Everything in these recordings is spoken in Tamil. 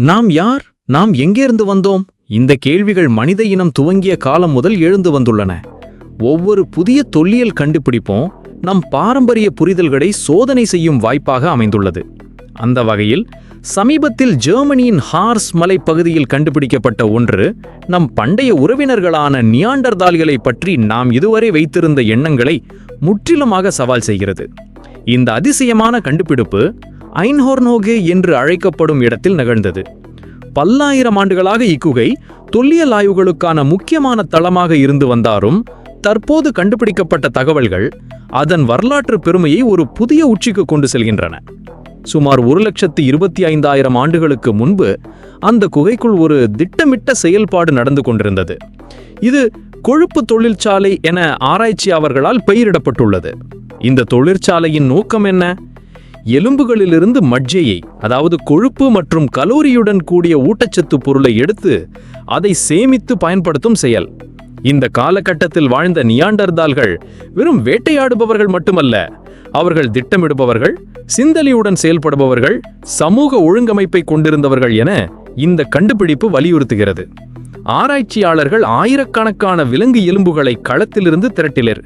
நாம் யார்? நாம் எங்கேருந்து வந்தோம்? இந்த கேள்விகள் மனித இனம் துவங்கிய காலம் முதல் எழுந்து வந்துள்ளன. ஒவ்வொரு புதிய தொல்லியல் கண்டுபிடிப்பும் நம் பாரம்பரிய புரிதல்களை சோதனை செய்யும் வாய்ப்பாக அமைந்துள்ளது. அந்த வகையில் சமீபத்தில் ஜெர்மனியின் ஹார்ஸ் மலைப்பகுதியில் கண்டுபிடிக்கப்பட்ட ஒன்று நம் பண்டைய உறவினர்களான நியாண்டர்தால்களை பற்றி நாம் இதுவரை வைத்திருந்த எண்ணங்களை முற்றிலுமாக சவால் செய்கிறது. இந்த அதிசயமான கண்டுபிடிப்பு ஐன்ஹோர்னோகே என்று அழைக்கப்படும் இடத்தில் நிகழ்ந்தது. பல்லாயிரம் ஆண்டுகளாக இக்குகை தொல்லியல் ஆய்வுகளுக்கான முக்கியமான தளமாக இருந்து வந்தாலும் தற்போது கண்டுபிடிக்கப்பட்ட தகவல்கள் அதன் வரலாற்று பெருமையை ஒரு புதிய உச்சிக்கு கொண்டு செல்கின்றன. சுமார் ஒரு லட்சத்து இருபத்தி ஐந்தாயிரம் ஆண்டுகளுக்கு முன்பு அந்த குகைக்குள் ஒரு திட்டமிட்ட செயல்பாடு நடந்து கொண்டிருந்தது. இது கொழுப்பு தொழிற்சாலை என ஆராய்ச்சியாளர்களால் பெயரிடப்பட்டுள்ளது. இந்த தொழிற்சாலையின் நோக்கம் என்ன? எலும்புகளிலிருந்து மஜ்ஜையை அதாவது கொழுப்பு மற்றும் கலோரியுடன் கூடிய ஊட்டச்சத்து பொருளை எடுத்து அதை சேமித்து பயன்படுத்தும் செயல். இந்த காலகட்டத்தில் வாழ்ந்த நியாண்டர்தால்கள் வெறும் வேட்டையாடுபவர்கள் மட்டுமல்ல அவர்கள் திட்டமிடுபவர்கள் சிந்தலியுடன் செயல்படுபவர்கள் சமூக ஒழுங்கமைப்பை கொண்டிருந்தவர்கள் என இந்த கண்டுபிடிப்பு வலியுறுத்துகிறது. ஆராய்ச்சியாளர்கள் ஆயிரக்கணக்கான விலங்கு எலும்புகளை களத்திலிருந்து திரட்டிலர்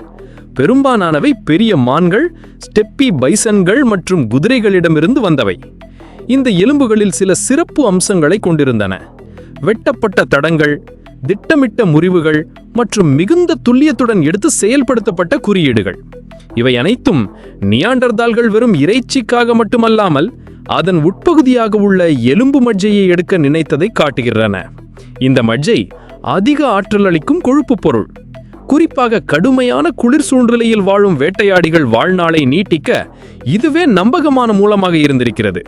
பெரும்பாலானவை பெரிய மான்கள் ஸ்டெப்பி பைசன்கள் மற்றும் குதிரைகளிடமிருந்து வந்தவை. இந்த எலும்புகளில் சில சிறப்பு அம்சங்களை கொண்டிருந்தன. வெட்டப்பட்ட தடங்கள் திட்டமிட்ட முறிவுகள் மற்றும் மிகுந்த துல்லியத்துடன் எடுத்து செயல்படுத்தப்பட்ட குறியீடுகள். இவை அனைத்தும் நியாண்டர்தால்கள் வெறும் இறைச்சிக்காக மட்டுமல்லாமல் அதன் உட்பகுதியாக உள்ள எலும்பு மஜ்ஜையை எடுக்க நினைத்ததை காட்டுகின்றன. இந்த மஜ்ஜை அதிக ஆற்றல் அளிக்கும் கொழுப்பு பொருள். குறிப்பாக கடுமையான குளிர் சூழ்நிலையில் வாழும் வேட்டையாடிகள் வாழ்நாளை நீட்டிக்க இதுவே நம்பகமான மூலமாக இருந்திருக்கிறது.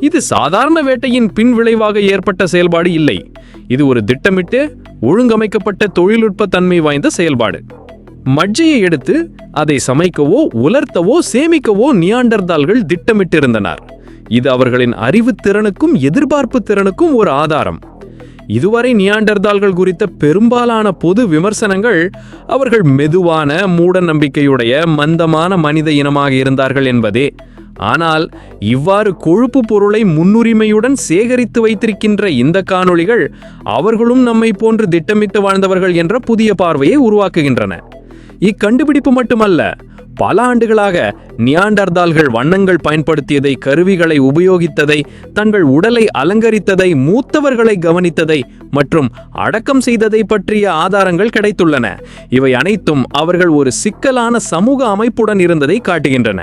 இது சாதாரண வேட்டையின் பின் விளைவாக ஏற்பட்ட செயல்பாடு இல்லை. இது ஒரு திட்டமிட்டு ஒழுங்கமைக்கப்பட்ட தொழில்நுட்ப தன்மை வாய்ந்த செயல்பாடு. மஜ்ஜையை எடுத்து அதை சமைக்கவோ உலர்த்தவோ சேமிக்கவோ நியாண்டர்தால்கள் திட்டமிட்டிருந்தனர். இது அவர்களின் அறிவு திறனுக்கும் எதிர்பார்ப்பு திறனுக்கும் ஒரு ஆதாரம். இதுவரை நியாண்டர்தால்கள் குறித்த பெரும்பாலான பொது விமர்சனங்கள் அவர்கள் மெதுவான மூட நம்பிக்கையுடைய மந்தமான மனித இனமாக இருந்தார்கள் என்பதே. ஆனால் இவ்வாறு கொழுப்பு பொருளை முன்னுரிமையுடன் சேகரித்து வைத்திருக்கின்ற இந்த காணொளிகள் அவர்களும் நம்மை போன்று திட்டமிட்டு வாழ்ந்தவர்கள் என்ற புதிய பார்வையை உருவாக்குகின்றன. இக்கண்டுபிடிப்பு மட்டுமல்ல பல ஆண்டுகளாக நியாண்டர்தால்கள் வண்ணங்கள் பயன்படுத்தியதை கருவிகளை உபயோகித்ததை தங்கள் உடலை அலங்கரித்ததை மூத்தவர்களை கவனித்ததை மற்றும் அடக்கம் செய்ததை பற்றிய ஆதாரங்கள் கிடைத்துள்ளன. இவை அனைத்தும் அவர்கள் ஒரு சிக்கலான சமூக அமைப்புடன் இருந்ததை காட்டுகின்றன.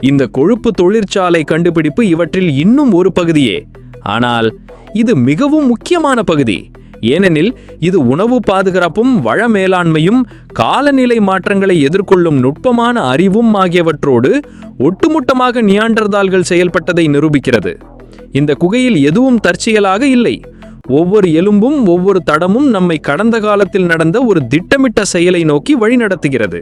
இந்த கொழுப்பு தொழிற்சாலை கண்டுபிடிப்பு இவற்றில் இன்னும் ஒரு பகுதியே. ஆனால் இது மிகவும் முக்கியமான பகுதி. ஏனெனில் இது உணவு பாதுகாப்பும் வள மேலாண்மையும் காலநிலை மாற்றங்களை எதிர்கொள்ளும் நுட்பமான அறிவும் ஆகியவற்றோடு ஒட்டுமொத்தமாக நியாண்டர்தால்கள் செயல்பட்டதை நிரூபிக்கிறது. இந்த குகையில் எதுவும் தற்செயலாக இல்லை. ஒவ்வொரு எலும்பும் ஒவ்வொரு தடமும் நம்மை கடந்த காலத்தில் நடந்த ஒரு திட்டமிட்ட செயலை நோக்கி வழிநடத்துகிறது.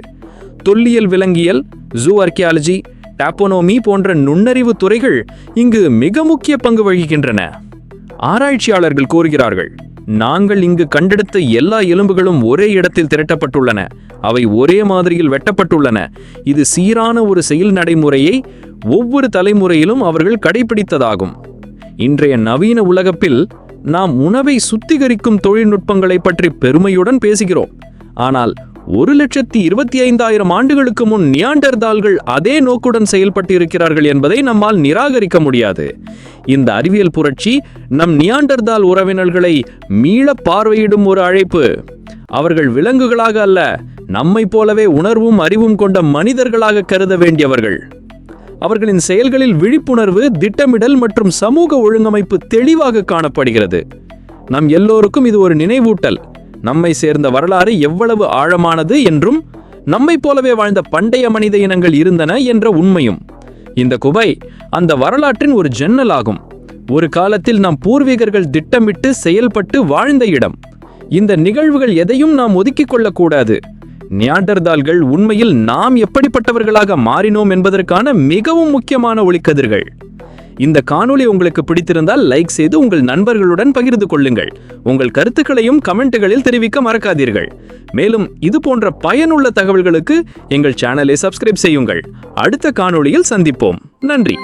தொல்லியல் விலங்கியல் ஜூ ஆர்கியாலஜி டாப்போனோமி போன்ற நுண்ணறிவு துறைகள் இங்கு மிக முக்கிய பங்கு வகிக்கின்றன. ஆராய்ச்சியாளர்கள் கூறுகிறார்கள் நாங்கள் இங்கு கண்டெடுத்த எல்லா எலும்புகளும் ஒரே இடத்தில் திரட்டப்பட்டுள்ளன. அவை ஒரே மாதிரியில் வெட்டப்பட்டுள்ளன. இது சீரான ஒரு செயல் நடைமுறையை ஒவ்வொரு தலைமுறையிலும் அவர்கள் கடைபிடித்ததாகும். இன்றைய நவீன உலகத்தில் நாம் உணவை சுத்திகரிக்கும் தொழில்நுட்பங்களை பற்றி பெருமையுடன் பேசுகிறோம். ஆனால் ஒரு லட்சத்தி இருபத்தி ஐந்தாயிரம் ஆண்டுகளுக்கு முன் நியாண்டர்தால்கள் அதே நோக்குடன் செயல்பட்டு இருக்கிறார்கள் என்பதை நம்மால் நிராகரிக்க முடியாது. இந்த அறிவியல் புரட்சி நம் நியாண்டர்தால் உறவினர்களை மீள பார்வையிடும் ஒரு அழைப்பு. அவர்கள் விலங்குகளாக அல்ல நம்மை போலவே உணர்வும் அறிவும் கொண்ட மனிதர்களாக கருத வேண்டியவர்கள். அவர்களின் செயல்களில் விழிப்புணர்வு திட்டமிடல் மற்றும் சமூக ஒழுங்கமைப்பு தெளிவாக காணப்படுகிறது. நம் எல்லோருக்கும் இது ஒரு நினைவூட்டல். நம்மை சேர்ந்த வரலாறு எவ்வளவு ஆழமானது என்றும் நம்மை போலவே வாழ்ந்த பண்டைய மனித இனங்கள் இருந்தன என்ற உண்மையும். இந்த குபை அந்த வரலாற்றின் ஒரு ஜன்னல் ஆகும். ஒரு காலத்தில் நம் பூர்வீகர்கள் திட்டமிட்டு செயல்பட்டு வாழ்ந்த இடம். இந்த நிகழ்வுகள் எதையும் நாம் ஒதுக்கிக் கொள்ளக்கூடாது. நியாண்டர்தால்கள் உண்மையில் நாம் எப்படிப்பட்டவர்களாக மாறினோம் என்பதற்கான மிகவும் முக்கியமான ஒளிக்கதிர்கள். இந்த காணொளி உங்களுக்கு பிடித்திருந்தால் லைக் செய்து உங்கள் நண்பர்களுடன் பகிர்ந்து கொள்ளுங்கள். உங்கள் கருத்துக்களையும் கமெண்ட்டுகளில் தெரிவிக்க மறக்காதீர்கள். மேலும் இது போன்ற பயனுள்ள தகவல்களுக்கு எங்கள் சேனலை சப்ஸ்கிரைப் செய்யுங்கள். அடுத்த காணொளியில் சந்திப்போம். நன்றி.